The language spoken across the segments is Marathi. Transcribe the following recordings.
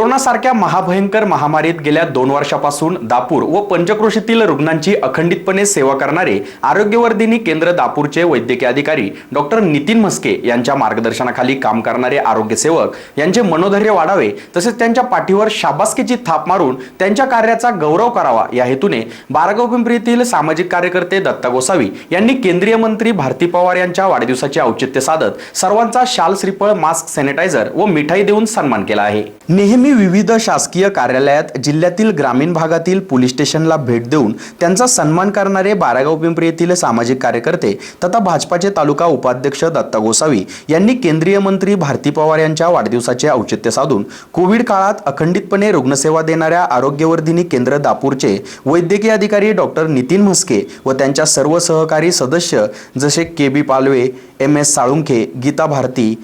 कोरोनासारख्या महाभयंकर महामारीत गेल्या दोन वर्षापासून दापूर व पंचक्रोशीतील रुग्णांची अखंडितपणे सेवा करणारे आरोग्यवर्धिनी केंद्र दापूरचे वैद्यकीय अधिकारी डॉक्टर नितीन म्हस्के यांच्या मार्गदर्शनाखाली काम करणारे आरोग्यसेवक यांचे मनोधैर्य वाढावे तसेच त्यांच्या पाठीवर शाबासकीची थाप मारून त्यांच्या कार्याचा गौरव करावा या हेतूने बारगाव पिंपरीतील सामाजिक कार्यकर्ते दत्ता गोसावी यांनी केंद्रीय मंत्री भारती पवार यांच्या वाढदिवसाचे औचित्य साधत सर्वांचा शाल श्रीफळ मास्क सॅनिटायझर व मिठाई देऊन सन्मान केला आहे. नेहमी विविध शासकीय कार्यालयात जिल्ह्यातील ग्रामीण भागातील पोलीस स्टेशनला भेट देऊन त्यांचा सन्मान करणारे बारागाव पिंपरी येथील सामाजिक कार्यकर्ते तथा भाजपाचे तालुका उपाध्यक्ष दत्ता गोसावी यांनी केंद्रीय मंत्री भारती पवार यांच्या वाढदिवसाचे औचित्य साधून कोविड काळात अखंडितपणे रुग्णसेवा देणाऱ्या आरोग्यवर्धिनी केंद्र दापूरचे वैद्यकीय अधिकारी डॉक्टर नितीन म्हस्के व त्यांच्या सर्व सहकारी सदस्य जसे K B Palve M S Salunkhe Geeta Bharati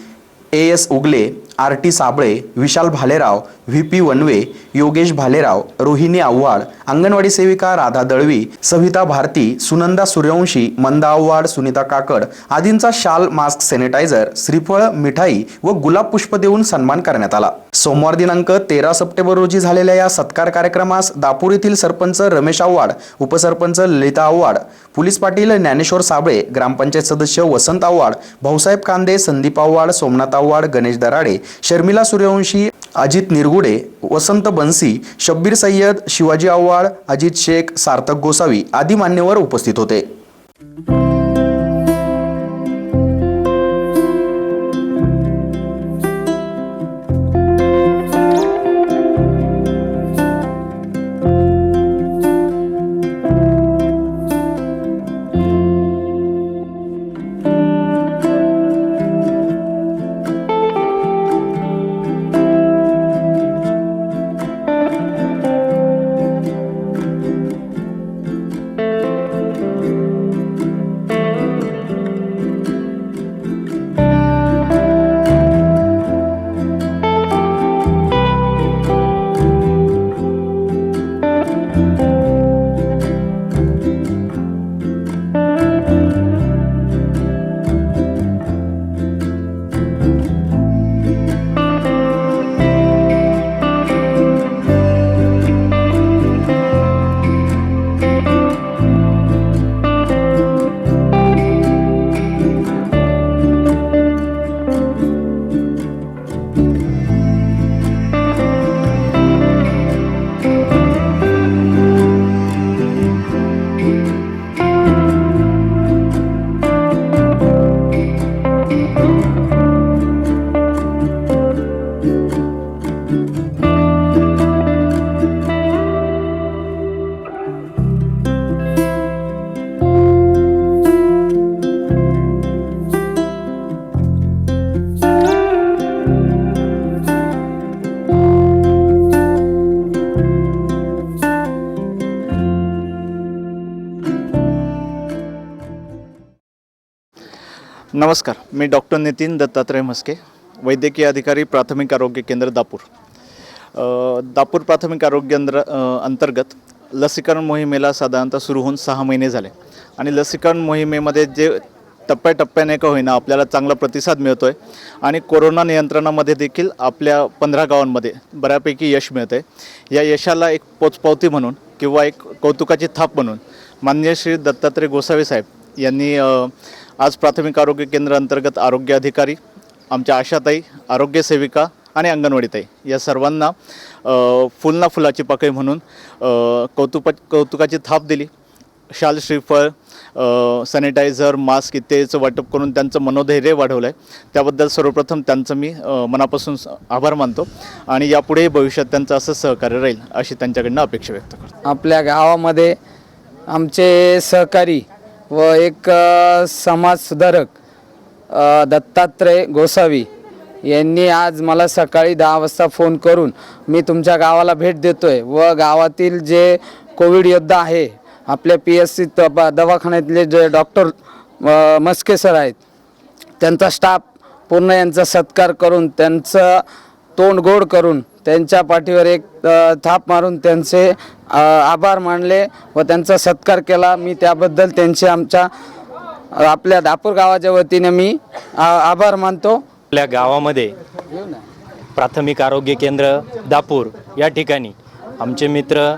A S Ugale R T Sable Vishal Bhalerao V P Vanve Yogesh Bhalerao Rohini Avhad anganwadi सेविका राधा दळवी सविता भारती सुनंदा सूर्यवंशी मंदा आव्हाड सुनीता काकड आदींचा शाल मास्क सॅनिटायझर श्रीफळ मिठाई व गुलाब पुष्प देऊन सन्मान करण्यात आला. सोमवार दिनांक तेरा सप्टेंबर रोजी झालेल्या या सत्कार कार्यक्रमास दापूर येथील सरपंच रमेश आव्हाड उपसरपंच ललिता आव्हाड पोलीस पाटील ज्ञानेश्वर साबळे ग्रामपंचायत सदस्य वसंत आव्हाड भाऊसाहेब कांदे संदीप आव्हाड सोमनाथ आव्हाड गणेश दराडे शर्मिला सूर्यवंशी अजित निरगुडे वसंत बन्सी शब्बीर सय्यद शिवाजी आव्हाड अजित शेख सार्थक गोसावी आदी मान्यवर उपस्थित होते. नमस्कार मी डॉक्टर नितीन दत्तात्रय म्हस्के वैद्यकीय अधिकारी प्राथमिक आरोग्य केंद्र दापूर. दापूर प्राथमिक आरोग्य केंद्र अंतर्गत लसीकरण मोहिमेला साधारणतः सुरू होऊन सहा महिने झाले. आणि लसीकरण मोहिमेमध्ये जे टप्प्याटप्प्याने का होईना आपल्याला चांगला प्रतिसाद मिळतो आहे आणि कोरोना नियंत्रणामध्ये देखील आपल्या पंधरा गावांमध्ये बऱ्यापैकी यश मिळतं आहे या यशाला एक पोचपावती म्हणून किंवा एक कौतुकाची थाप म्हणून मान्य श्री दत्तात्रय गोसावी साहेब यांनी आज प्राथमिक आरोग्य केंद्र अंतर्गत आरोग्य अधिकारी आमच्या आशाताई आरोग्य सेविका आणि अंगणवाडीताई या सर्वांना फुलना फुलाची पाकळी म्हणून कौतुपा कौतुकाची थाप दिली. शाल श्रीफळ सॅनिटायझर मास्क इत्यादीचं वाटप करून त्यांचं मनोधैर्य वाढवलं आहे त्याबद्दल सर्वप्रथम त्यांचं मी मनापासून आभार मानतो आणि यापुढेही भविष्यात त्यांचं असं सहकार्य राहील अशी त्यांच्याकडनं अपेक्षा व्यक्त करतो. आपल्या गावामध्ये आमचे सहकारी व एक समाजसुधारक दत्तात्रय गोसावी यांनी आज मला सकाळी दहा वाजता फोन करून मी तुमच्या गावाला भेट देतो आहे व गावातील जे कोविड योद्धा आहे आपल्या पी एस सी दवाखान्यातले जे डॉक्टर मस्के सर आहेत त्यांचा स्टाफ पूर्ण यांचा सत्कार करून त्यांचं तोंड गोड करून त्यांच्या पाठीवर एक थाप मारून त्यांचे आभार मानले व त्यांचा सत्कार केला. मी त्याबद्दल त्यांचे आमच्या आपल्या दापूर गावाच्या वतीने मी आभार मानतो. आपल्या गावामध्ये प्राथमिक आरोग्य केंद्र दापूर या ठिकाणी आमचे मित्र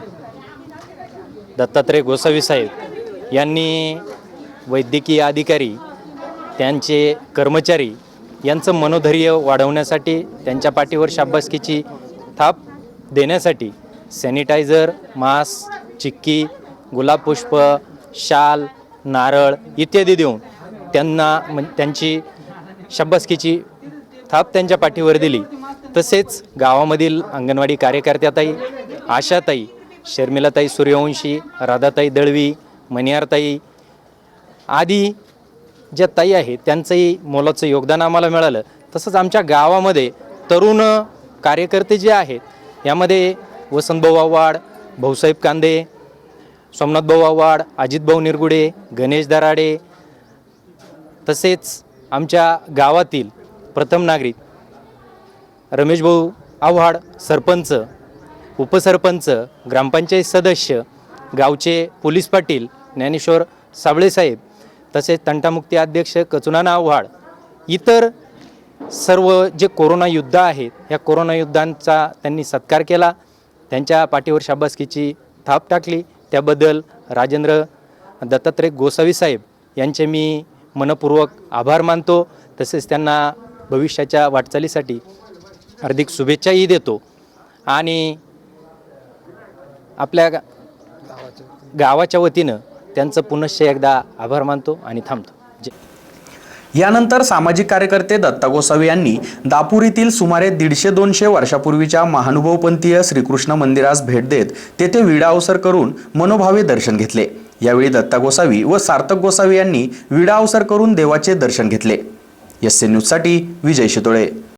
दत्तात्रय गोसावी साहेब यांनी वैद्यकीय अधिकारी त्यांचे कर्मचारी यांचं मनोधैर्य वाढवण्यासाठी त्यांच्या पाठीवर शाबासकीची थाप देण्यासाठी सॅनिटायझर मास्क चिक्की गुलाब पुष्प शाल नारळ इत्यादी देऊन त्यांना म्हण त्यांची शाबासकीची थाप त्यांच्या पाठीवर दिली. तसेच गावामधील अंगणवाडी कार्यकर्त्याताई आशाताई शर्मिलाताई सूर्यवंशी राधाताई दळवी मनियारताई आदी ज्या ताई आहेत त्यांचंही मोलाचं योगदान आम्हाला मिळालं. तसंच आमच्या गावामध्ये तरुण कार्यकर्ते जे आहेत यामध्ये वसंतभाऊ आव्हाड भाऊसाहेब कांदे सोमनाथभाऊ आव्हाड अजितभाऊ निरगुडे गणेश दराडे तसेच आमच्या गावातील प्रथम नागरिक रमेशभाऊ आव्हाड सरपंच उपसरपंच ग्रामपंचायत सदस्य गावचे पोलीस पाटील ज्ञानेश्वर साबळेसाहेब तसेच तंटामुक्ती अध्यक्ष कचुनाना आव्हाड इतर सर्व जे कोरोना युद्ध आहेत ह्या कोरोना युद्धांचा त्यांनी सत्कार केला त्यांच्या पाठीवर शाबासकीची थाप टाकली. त्याबद्दल राजेंद्र दत्तात्रय गोसावी साहेब यांचे मी मनपूर्वक आभार मानतो. तसेच त्यांना भविष्याच्या वाटचालीसाठी हार्दिक शुभेच्छाही देतो. आणि आपल्या गा- गावाच्या वतीनं त्यांचं पुनश्च एकदा आभार मानतो आणि थांबतो. जे यानंतर सामाजिक कार्यकर्ते दत्ता गोसावी यांनी दापुरीतील सुमारे दीडशे दोनशे वर्षापूर्वीच्या महानुभवपंथीय श्रीकृष्ण मंदिरास भेट देत तेथे विडा अवसर करून मनोभावे दर्शन घेतले. यावेळी दत्ता गोसावी व सार्थक गोसावी यांनी विडा अवसर करून देवाचे दर्शन घेतले. एस न्यूजसाठी विजय शितोळे.